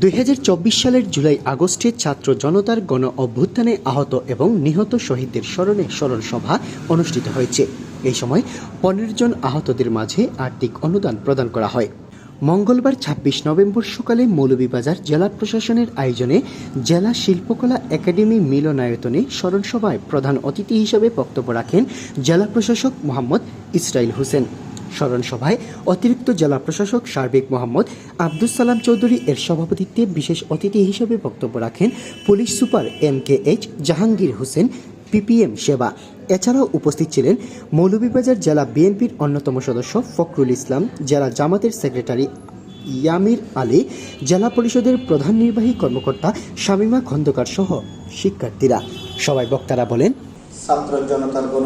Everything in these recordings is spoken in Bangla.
দুই হাজার চব্বিশ সালের জুলাই আগস্টে ছাত্র জনতার গণ অভ্যুত্থানে আহত এবং নিহত শহীদদের স্মরণে স্মরণ সভা অনুষ্ঠিত হয়েছে। এই সময় পনেরো জন আহতদের মাঝে আর্থিক অনুদান প্রদান করা হয়। মঙ্গলবার ছাব্বিশ নভেম্বর সকালে মৌলভীবাজার জেলা প্রশাসনের আয়োজনে জেলা শিল্পকলা একাডেমি মিলনায়তনে স্মরণসভায় প্রধান অতিথি হিসেবে বক্তব্য রাখেন জেলা প্রশাসক মোহাম্মদ ইসরাইল হোসেন। স্মরণ সভায় অতিরিক্ত জেলা প্রশাসক সার্বিক মোহাম্মদ আব্দুল সালাম চৌধুরী এর সভাপতিত্বে বিশেষ অতিথি হিসেবে বক্তব্য রাখেন police super M K H Jahangir Hossain PPM সেবা। এছাড়াও উপস্থিত ছিলেন মৌলভীবাজার জেলা বিএনপির অন্যতম সদস্য ফখরুল ইসলাম, জেলা জামাতের সেক্রেটারি ইয়ামির আলী, জেলা পরিষদের প্রধান নির্বাহী কর্মকর্তা শামীমা খন্দকার সহ শিক্ষার্থীরা। সবাই বক্তারা বলেন, ছাত্র জনতার গণ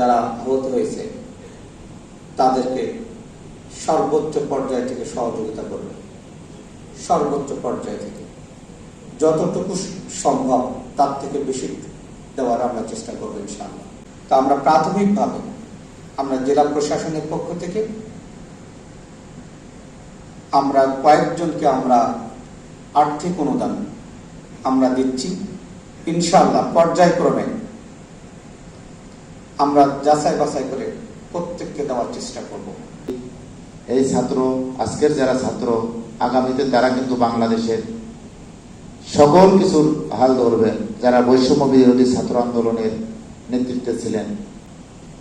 যারা আহত হয়েছে তাদেরকে সর্বোচ্চ পর্যায় থেকে সহযোগিতা করবে। সর্বোচ্চ পর্যায় থেকে। যতটুকু সম্ভব তার থেকে বেশি দেওয়ার আমরা চেষ্টা করব ইনশাআল্লাহ। তো আমরা প্রাথমিকভাবে আমরা জেলা প্রশাসনের পক্ষ থেকে আমরা কয়েকজনকে আমরা আর্থিক অনুদান আমরা দিচ্ছি। ইনশাআল্লাহ পর্যায়ক্রমে আমরা যাচাই বাছাই করে প্রত্যেককে দেওয়ার চেষ্টা করব। এই ছাত্র, আজকের যারা ছাত্র, আগামীতে তারা কিন্তু বাংলাদেশের সকল কিছুর হাল ধরবে। যারা বৈষম্য বিরোধী ছাত্র আন্দোলনের নেতৃত্বে ছিলেন।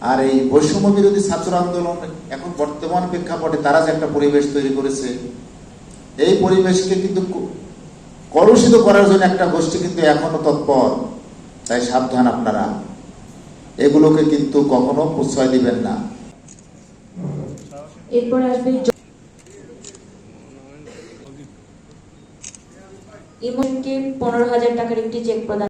আর এই বৈষম্য বিরোধী ছাত্র আন্দোলন এখন বর্তমান প্রেক্ষাপটে তারা যে একটা পরিবেশ তৈরি করেছে, এই পরিবেশকে কিন্তু কলুষিত করার জন্য একটা গোষ্ঠী কিন্তু এখনও তৎপর। তাই সাবধান আপনারা। এগুলোকে কিন্তু কখনো প্রশ্রয় দিবেন না। এরপর আসবে ইমনকে পনেরো হাজার টাকার একটি চেক প্রদান।